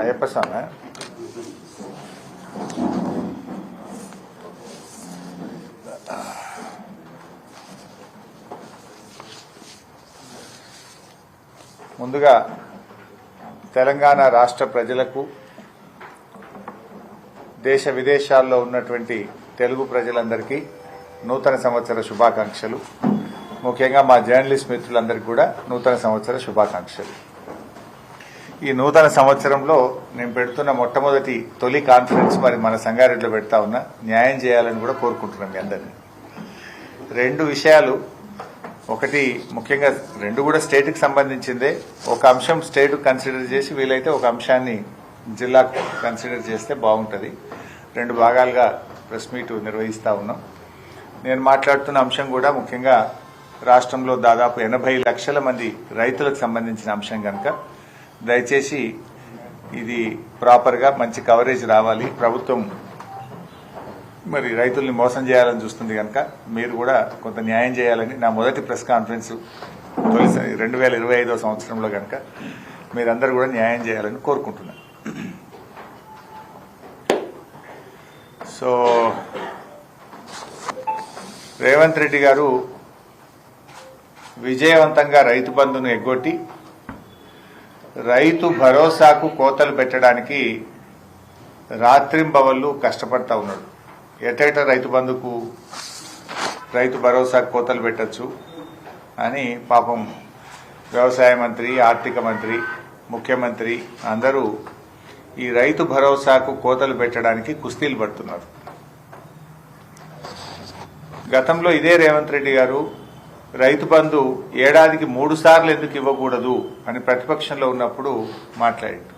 అయ్యప్ప స్వామి. ముందుగా తెలంగాణ రాష్ట్ర ప్రజలకు దేశ విదేశాల్లో ఉన్నటువంటి తెలుగు ప్రజలందరికీ నూతన సంవత్సర శుభాకాంక్షలు. ముఖ్యంగా మా జర్నలిస్ట్ మిత్రులందరికీ కూడా నూతన సంవత్సర శుభాకాంక్షలు. ఈ నూతన సంవత్సరంలో నేను పెడుతున్న మొట్టమొదటి తొలి కాన్ఫరెన్స్ మరి మన సంగారెడ్డిలో పెడతా ఉన్నా. న్యాయం చేయాలని కూడా కోరుకుంటున్నాం మీ అందరినీ. రెండు విషయాలు. ఒకటి ముఖ్యంగా రెండు కూడా స్టేట్కి సంబంధించిందే. ఒక అంశం స్టేట్ కన్సిడర్ చేసి వీలైతే ఒక అంశాన్ని జిల్లా కన్సిడర్ చేస్తే బాగుంటుంది. రెండు భాగాలుగా ప్రెస్ మీట్ నిర్వహిస్తా ఉన్నాం. నేను మాట్లాడుతున్న అంశం కూడా ముఖ్యంగా రాష్ట్రంలో దాదాపు ఎనభై లక్షల మంది రైతులకు సంబంధించిన అంశం కనుక దయచేసి ఇది ప్రాపర్గా మంచి కవరేజ్ రావాలి. ప్రభుత్వం మరి రైతుల్ని మోసం చేయాలని చూస్తుంది కనుక మీరు కూడా కొంత న్యాయం చేయాలని నా మొదటి ప్రెస్ కాన్ఫరెన్స్ తొలిసారి రెండు వేల ఇరవై ఐదో సంవత్సరంలో కనుక మీరందరూ కూడా న్యాయం చేయాలని కోరుకుంటున్నాను. సో రేవంత్ రెడ్డి గారు విజయవంతంగా రైతు బంధును ఎగ్గొట్టి రైతు భరోసాకు కోతలు పెట్టడానికి రాత్రింబవళ్ళు కష్టపడతా ఉన్నాడు. ఎటైట రైతు బంధుకు రైతు భరోసాకు కోతలు పెట్టచ్చు అని పాపం వ్యవసాయ మంత్రి ఆర్థిక మంత్రి ముఖ్యమంత్రి అందరూ ఈ రైతు భరోసాకు కోతలు పెట్టడానికి కుస్తీలు పడుతున్నారు. గతంలో ఇదే రేవంత్ రెడ్డి గారు రైతు బంధు ఏడాదికి మూడు సార్లు ఎందుకు ఇవ్వకూడదు అని ప్రతిపక్షంలో ఉన్నప్పుడు మాట్లాడారు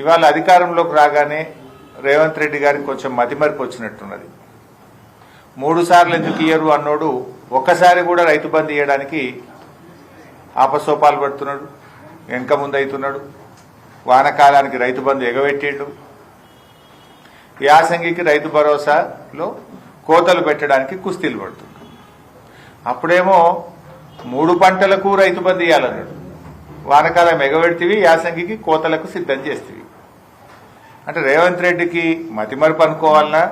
ఇవాళ అధికారంలోకి రాగానే రేవంత్ రెడ్డి గారికి కొంచెం మతిమరిపి వచ్చినట్టున్నది. మూడు సార్లు ఎందుకు ఇయ్యరు అన్నోడు ఒక్కసారి కూడా రైతు బంధు ఇవ్వడానికి ఆపసోపాలు పడుతున్నాడు వెనక ముందు అవుతున్నాడు. వానకాలానికి రైతు బంధు ఎగబెట్టిండు. యాసంగికి రైతు భరోసాలో కోతలు పెట్టడానికి కుస్తీలు పడుతుంది అప్పుడేమో మూడు పంటలకు రైతు బంధు ఇవ్వాలన్నాడు వానకాలం ఎగబెడితివి యాసంగికి కోతలకు సిద్ధం చేస్తేవి. అంటే రేవంత్ రెడ్డికి మతిమరుపు అనుకోవాలన్నా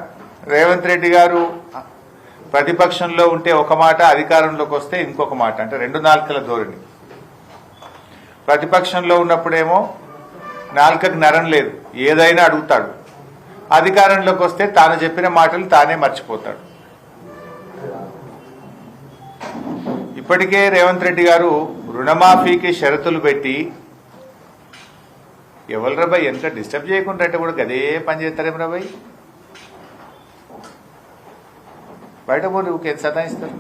రేవంత్ రెడ్డి గారు ప్రతిపక్షంలో ఉంటే ఒక మాట అధికారంలోకి వస్తే ఇంకొక మాట అంటే రెండు నాలుకల ధోరణి. ప్రతిపక్షంలో ఉన్నప్పుడేమో నాలుకకు నరం లేదు. ఏదైనా అడుగుతాడు. అధికారంలోకి వస్తే తాను చెప్పిన మాటలు తానే మర్చిపోతాడు. ఇప్పటికే రేవంత్ రెడ్డి గారు రుణమాఫీకి షరతులు పెట్టి ఎవరు రాబాయ్ ఎంత డిస్టర్బ్ చేయకుండా అంటే కూడా గదే పని చేస్తారేం రాబాయ్? బయట పోయి ఊరికే సతాయిస్తారు.